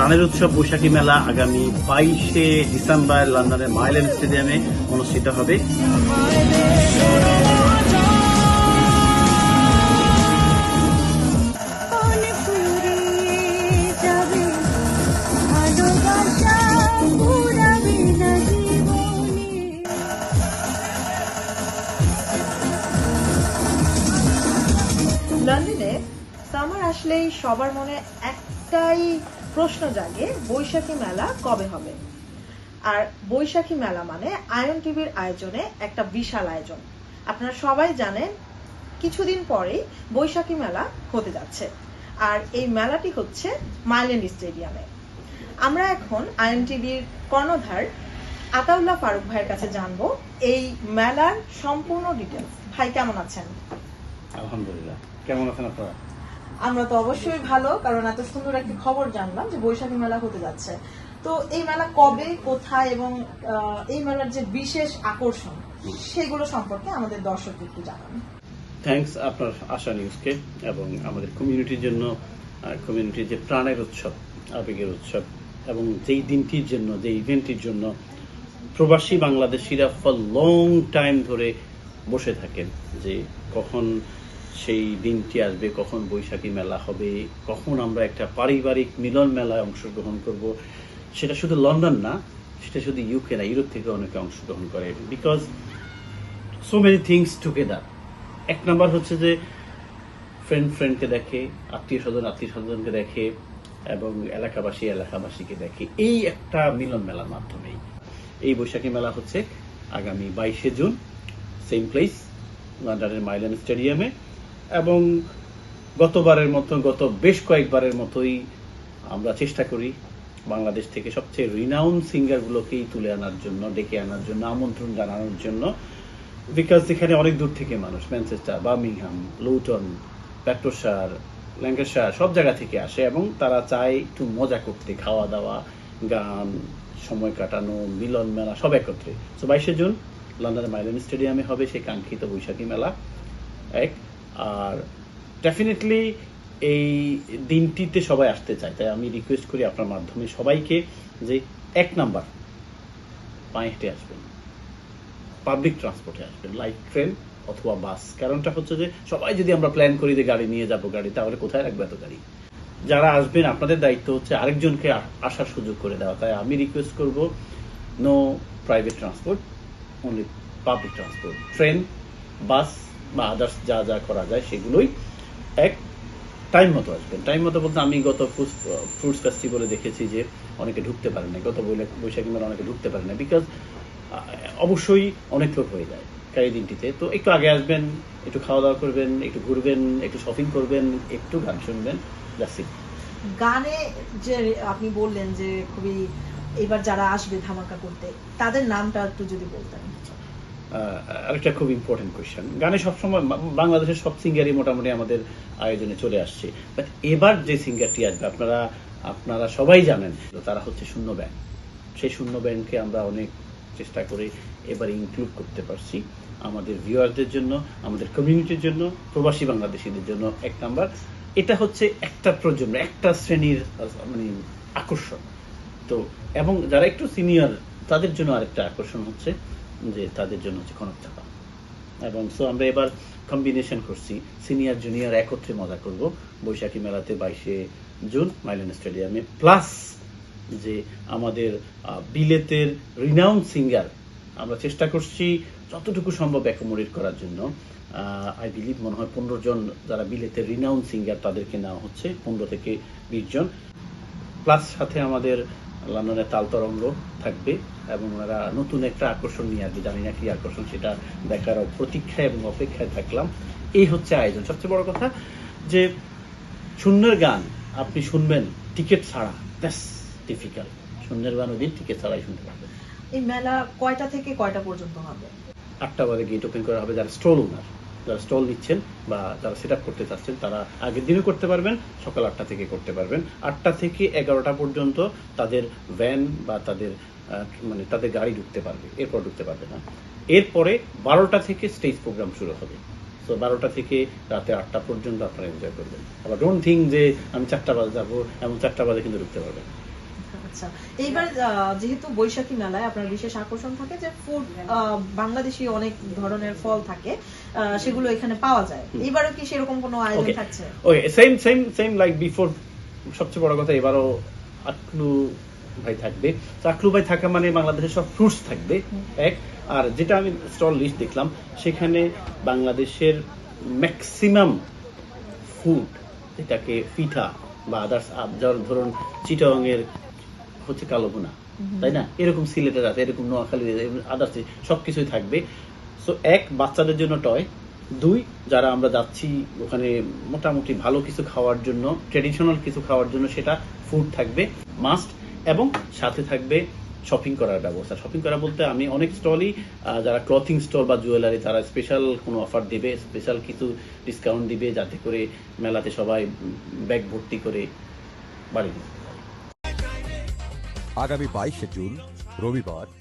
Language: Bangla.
প্রাণের উৎসব বৈশাখী মেলা আগামী বাইশে ডিসেম্বর লন্ডনের মাইলেন স্টেডিয়ামে অনুষ্ঠিত হবে। লন্ডনে সামার আসলেই সবার মনে একটাই প্রশ্ন জাগে, বৈশাখী মেলা কবে হবে? আর বৈশাখী মেলা মানে আয়ন টিভির আয়োজনে একটা বিশাল আয়োজন। আপনারা সবাই জানেন, কিছুদিন পরেই বৈশাখী মেলা হতে যাচ্ছে। আর এই মেলাটি হচ্ছে মাইল্যান্ড স্টেডিয়ামে। আমরা এখন আয়ন টিভির কর্ণধার আতাউল্লাহ ফারুক ভাইয়ের কাছে জানব এই মেলার সম্পূর্ণ ডিটেলস ভাই, কেমন আছেন? আলহামদুলিল্লাহ। কেমন আছেন আপনারা? আমরা তো অবশ্যই ভালো, কারণ এত সুন্দর একটি খবর জানলাম যে বৈশাখী মেলা হতে যাচ্ছে। তো এই মেলা কবে, কোথায় এবং এই মেলার যে বিশেষ আকর্ষণ, সেগুলো সম্পর্কে আমাদের দর্শকদের একটু জানান। থ্যাঙ্কস আপনার আশা নিউজকে এবং আমাদের কমিউনিটির জন্য কমিউনিটির যে প্রাণের উৎসব, আবেগের উৎসব, এবং যেই দিনটির জন্য যে ইভেন্টটির জন্য প্রবাসী বাংলাদেশিরা ফর লং টাইম ধরে বসে থাকেন যে কখন সেই দিনটি আসবে, কখন বৈশাখী মেলা হবে, কখন আমরা একটা পারিবারিক মিলন মেলায় অংশগ্রহণ করব, সেটা শুধু লন্ডন না, সেটা শুধু ইউকে না, ইউরোপ থেকে অনেকে অংশগ্রহণ করে। Because so many things together এক নাম্বার হচ্ছে যে ফ্রেন্ড ফ্রেন্ডকে দেখে আত্মীয় স্বজন আত্মীয় স্বজনকে দেখে, এবং এলাকাবাসী এলাকাবাসীকে দেখে। এই একটা মিলন মেলার মাধ্যমেই। এই বৈশাখী মেলা হচ্ছে আগামী বাইশে জুন সেম প্লেস লন্ডনের মাইল্যান্ড স্টেডিয়ামে এবং গতবারের মতো, গত বেশ কয়েকবারের মতোই আমরা চেষ্টা করি বাংলাদেশ থেকে সবচেয়ে রিনাউন সিঙ্গারগুলোকেই তুলে আনার জন্য, ডেকে আনার জন্য, আমন্ত্রণ জানানোর জন্য। বিকজ এখানে অনেক দূর থেকে মানুষ ম্যানচেস্টার বার্মিংহাম লুটন প্যাট্রোসার ল্যাঙ্কাশার সব জায়গা থেকে আসে এবং তারা চায় একটু মজা করতে খাওয়া দাওয়া গান, সময় কাটানো, মিলন মেলা, সব একত্রে। তো বাইশে জুন লন্ডনের মাইলেন স্টেডিয়ামে হবে সেই কাঙ্ক্ষিত বৈশাখী মেলা। এক আর ডেফিনেটলি এই দিনটিতে সবাই আসতে চায়। তাই আমি রিকোয়েস্ট করি আপনার মাধ্যমে সবাইকে যে এক নাম্বার পায়ে হেঁটে আসবেন। পাবলিক ট্রান্সপোর্টে আসবেন লাইক ট্রেন অথবা বাস কারণটা হচ্ছে যে সবাই যদি আমরা প্ল্যান করি যে গাড়ি নিয়ে যাব গাড়ি, তাহলে কোথায় রাখবে এত গাড়ি? যারা আসবেন, আপনাদের দায়িত্ব হচ্ছে আরেকজনকে আসার সুযোগ করে দেওয়া। তাই আমি রিকোয়েস্ট করব no private transport only public transport train bus বা আদার্স যা যা করা যায় সেগুলোই এক টাইম মতো আসবেন টাইম মতো বলতে আমি গত ফ্রুটস ফেস্টিভ্যালে দেখেছি যে অনেকে ঢুকতে পারে না গত বৈশাখী মেলা অনেকে ঢুকতে পারে না বিকজ অবশ্যই অনেক লোক হয়ে যায় এই দিনটিতে। তো একটু আগে আসবেন, একটু খাওয়া দাওয়া করবেন, একটু ঘুরবেন, একটু শপিং করবেন, একটু গান শুনবেন দ্যাটস গানে যে আপনি বললেন যে খুবই, এবার যারা আসবে ধামাকা করতে, তাদের নামটা একটু যদি বলতেন। আরেকটা খুব ইম্পর্টেন্ট কোয়েশ্চেন গানে সবসময় বাংলাদেশের সব সিঙ্গারই মোটামুটি আমাদের আয়োজনে চলে আসছে। বাট এবার যে সিঙ্গারটি আসবে, আপনারা আপনারা সবাই জানেন তারা হচ্ছে শূন্য ব্যাংক সেই শূন্য ব্যাংকে আমরা অনেক চেষ্টা করে এবার ইনক্লুড করতে পারছি আমাদের ভিউয়ারদের জন্য, আমাদের কমিউনিটির জন্য, প্রবাসী বাংলাদেশিদের জন্য। এক নাম্বার এটা হচ্ছে একটা প্রজন্ম, একটা শ্রেণির মানে আকর্ষণ। তো, এবং যারা একটু সিনিয়র তাদের জন্য আরেকটা আকর্ষণ হচ্ছে যে তাদের জন্য হচ্ছে কনক চাপা এবং সো আমরা এবার কম্বিনেশন করছি। সিনিয়র জুনিয়র একত্রে মজা করব। বৈশাখী মেলাতে বাইশে জুন মাইলেন স্টেডিয়ামে। প্লাস যে আমাদের বিলেতের রিনাউন সিঙ্গার আমরা চেষ্টা করছি যতটুকু সম্ভব অ্যাকোমোডেট করার জন্য। আই বিলিভ মনে হয় পনেরো জন যারা বিলেতের রিনাউন সিঙ্গার তাদেরকে নেওয়া হচ্ছে, পনেরো থেকে বিশ জন। প্লাস সাথে আমাদের লন্ডনের তাল তরঙ্গ থাকবে এবং ওনারা নতুন একটা আকর্ষণ নিয়ে আসবে। জানি না কি আকর্ষণ সেটা দেখার প্রতীক্ষায় এবং অপেক্ষায় থাকলাম। এই হচ্ছে আয়োজন। সবচেয়ে বড় কথা যে শূন্যের গান আপনি শুনবেন টিকিট ছাড়া। দ্যাটস ডিফিকাল্ট শূন্যের গান ওদিন টিকিট ছাড়াই শুনতে পারবেন। এই মেলা কয়টা থেকে কয়টা পর্যন্ত হবে? আটটা বাজে গেট ওপেন করা হবে যারা স্টল ওনার স্টল নিচ্ছেন বা যারা সেট করতে চাচ্ছেন, তারা আগের দিনও করতে পারবেন, সকাল আটটা থেকে করতে পারবেন। আটটা থেকে এগারোটা পর্যন্ত তাদের ভ্যান বা তাদের মানে তাদের গাড়ি ঢুকতে পারবে, এরপর ঢুকতে পারবে না। এরপরে বারোটা থেকে স্টেজ প্রোগ্রাম শুরু হবে। তো বারোটা থেকে রাতে আটটা পর্যন্ত আপনারা এনজয় করবেন। আবার ডোন্ট থিঙ্ক যে আমি চারটা বাজে যাব, এমন চারটা বাজে কিন্তু ঢুকতে পারবেন। আচ্ছা এইবার যেহেতু বৈশাখী মেলায় আপনার বিশেষ আকর্ষণ থাকে যে ফুড বাংলাদেশি অনেক ধরনের ফল থাকে সেগুলো এখানে পাওয়া যায়। এবারও কি সেরকম কোনো আয়োজন থাকছে? Okay same same same like before সবচেয়ে বড় কথা এবারও আকলু ভাই থাকবে। তো আকলু ভাই থাকা মানে বাংলাদেশের সব ফ্রুটস থাকবে এক। আর যেটা আমি স্টল লিস্ট দেখলাম সেখানে বাংলাদেশের ম্যাক্সিমাম ফুড যেটাকে পিঠা বা আদার্স ধরুন চিটংয়ের হচ্ছে কালো ভুনা তাই না? এরকম সিলেটের আছে এরকম নোয়াখালী আদার্স সবকিছুই থাকবে। সো এক বাচ্চাদের জন্য টয় দুই যারা আমরা যাচ্ছি ওখানে মোটামুটি ভালো কিছু খাওয়ার জন্য ট্রেডিশনাল কিছু খাওয়ার জন্য সেটা ফুড থাকবে মাস্ট এবং সাথে থাকবে শপিং করার ব্যবস্থা। শপিং করা বলতে আমি অনেক স্টলই যারা ক্লথিং স্টল বা জুয়েলারি তারা স্পেশাল কোনো অফার দিবে স্পেশাল কিছু ডিসকাউন্ট দিবে যাতে করে মেলাতে সবাই ব্যাগ ভর্তি করে বাড়ি যেতে পারে। আগামী বাইশে জুন রবিবার